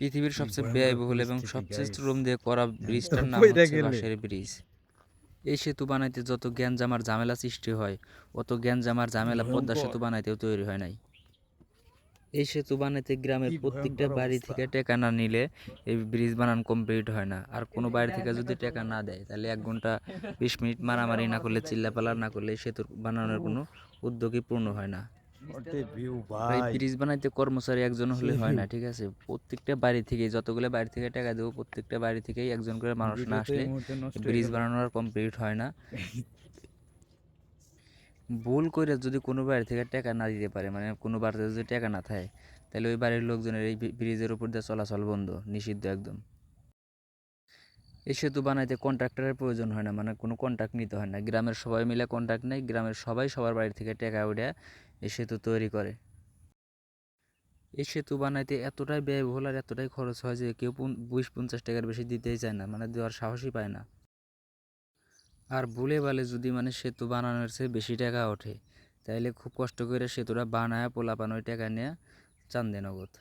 পৃথিবীর সবচেয়ে ব্যয়বহুল এবং সবচেয়ে শ্রম দিয়ে করা ব্রিজটার নাম হচ্ছে? বাঁশের ব্রিজ। এই সেতু বানাইতে যত গ্যাঞ্জাম আর ঝামেলা সৃষ্টি হয় অত গ্যাঞ্জাম আর ঝামেলা পদ্মা সেতু বানাইতেও তৈরি হয় নাই। এই সেতু বানাইতে গ্রামের প্রত্যেকটা বাড়ি থেকে টাকা না নিলে এই ব্রিজ বানানো কমপ্লিট হয় না। আর কোনো বাড়ি থেকে যদি টাকা না দেয় তাহলে এক ঘণ্টা বিশ মিনিট মারামারি না করলে চিল্লাপালা না করলে সেতু বানানোর কোনো উদ্যোগই পূর্ণ হয় না। ব্রিজ বানাইতে কর্মচারী একজন হলে হয় না ঠিক আছে? প্রত্যেকটা বাড়ি থেকে যতগুলো বাড়ি থেকে টাকা দেবো প্রত্যেকটা বাড়ি থেকেই একজন করে মানুষ না আসলে ব্রিজ গেল। বানানো আর কমপ্লিট হয় না। ভুল করে যদি কোনো বাড়ি থেকে টাকা না দিতে পারে মানে কোনো বাড়িতে যদি টাকা না থাকে তাহলে ওই বাড়ির লোকজনের এই ব্রি- ব্রিজের উপর দিয়ে চলাচল বন্ধ নিষিদ্ধ একদম। এই সেতু বানাইতে কন্ট্রাক্টরের প্রয়োজন হয় না মানে কোনো কন্ট্রাক্ট নিতে হয় না। গ্রামের সবাই মিলে কন্ট্রাক্ট নেয়, গ্রামের সবাই সবার বাড়ি থেকে টাকা উঠে এই সেতু তৈরি করে। এই সেতু বানাইতে এতটাই ব্যয়বহুল আর এতটাই খরচ হয় যে কেউ বিশ পঞ্চাশ টাকার বেশি দিতেই চায় না মানে দেওয়ার সাহসই পায় না। আর ভুলে বালে যদি মানে সেতু বানানোর চেয়ে বেশি টাকা ওঠে, তাইলে খুব কষ্ট করে সেতুটা বানায় পোলাপান ওই টাকা নিয়ে চান্দে নগদ।